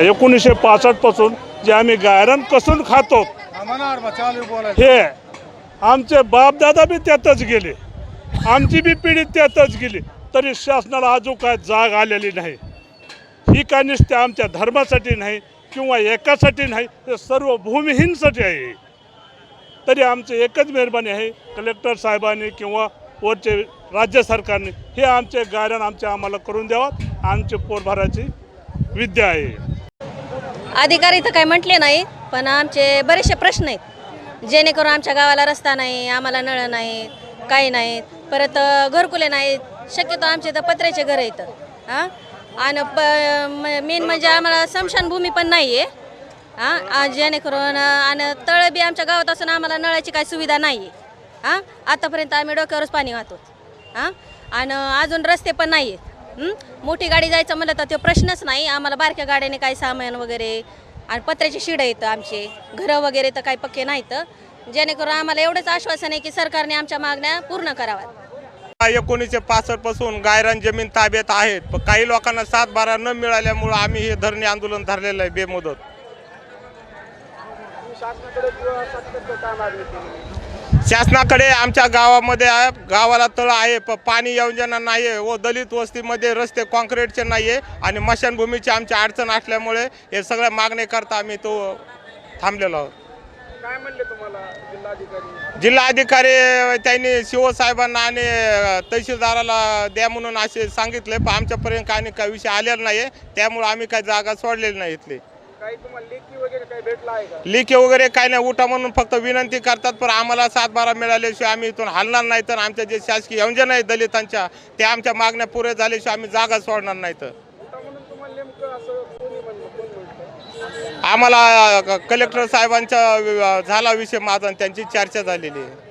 एकोणीसशे पासष्टपासून जे आम्ही गायरन कसून खातो हे आमचे बापदादा बी त्यातच गेले. आमची बी पिढी त्यातच गेली. तरी शासनाला अजून काय जाग आलेली नाही. ही काय नुसते आमच्या धर्मासाठी नाही किंवा एकासाठी नाही हे सर्व भूमिहीनसाठी आहे. तरी आमची एकच मेहरबानी आहे कलेक्टर साहेबांनी किंवा वरचे राज्य सरकारने हे आमचे गायरान आमचे आम्हाला करून द्यावं. आमचे पोटभराची विद्या आहे. अधिकारी तर काही म्हटले नाही पण आमचे बरेचसे प्रश्न आहेत. जेणेकरून आमच्या गावाला रस्ता नाही आम्हाला नळ नाही काही नाहीत परत घरकुले नाहीत शक्यतो आमचे तर पत्र्याचे घर आहेत. हां? आणि प मेन म्हणजे आम्हाला स्मशानभूमी पण नाही आहे हां जेणेकरून आणि तळ बी आमच्या गावात असून आम्हाला नळाची काही सुविधा नाही आहे हां? आतापर्यंत आम्ही डोक्यावरच पाणी वाहतो. हां? आणि अजून रस्ते पण नाही आहेत मोठी गाडी जायचं म्हणलं तर तो प्रश्नच नाही. आम्हाला बारक्या गाड्याने काही सामान वगैरे आणि पत्र्याची शिडं येतं आमचे. घरं वगैरे तर काही पक्के नाहीत. जेणेकरून आम्हाला एवढंच आश्वासन आहे की सरकारने आमच्या मागण्या पूर्ण कराव्यात. एकोणीसशे पासष्टपासून गायरान जमीन ताब्यात आहेत. पण काही लोकांना सात बारा न मिळाल्यामुळं आम्ही हे धरणे आंदोलन धरलेलं आहे बेमुदत. शासनाकडे आमच्या गावामध्ये आहे, गावाला तळ आहे पण पाणी योजना नाही आहे व दलित वस्तीमध्ये रस्ते कॉन्क्रीटचे नाही आहे आणि मशानभूमीची आमची अडचण असल्यामुळे हे सगळ्या मागणीकरता आम्ही तो थांबलेलो आहोत. काय म्हणले तुम्हाला जिल्हाधिकारी? जिल्हाधिकारी त्यांनी शिवसाहेबांना आणि तहसीलदाराला द्या म्हणून असे सांगितले पण आमच्यापर्यंत काही काही विषय आलेला नाही आहे त्यामुळे आम्ही काही जागा सोडलेली नाही इथली. काही तुम्हाला लेखी वगैरे काही भेटला आहे का? लिखी वगैरे काही नाही उठा म्हणून फक्त विनंती करतात पण आम्हाला सात बारा मिळाल्याशिवाय आम्ही इथून हलणार नाही तर आमच्या जे शासकीय योजना आहेत दलितांच्या त्या आमच्या मागण्या पुऱ्या झाल्याशिवाय आम्ही जागा सोडणार नाही तर. उठा म्हणून तुम्हाला नेमकं असं कोणी म्हणलं? कोण म्हणलं आम्हाला कलेक्टर साहेबांचा अ, झाला विषय माझा आणि त्यांची चर्चा झालेली आहे.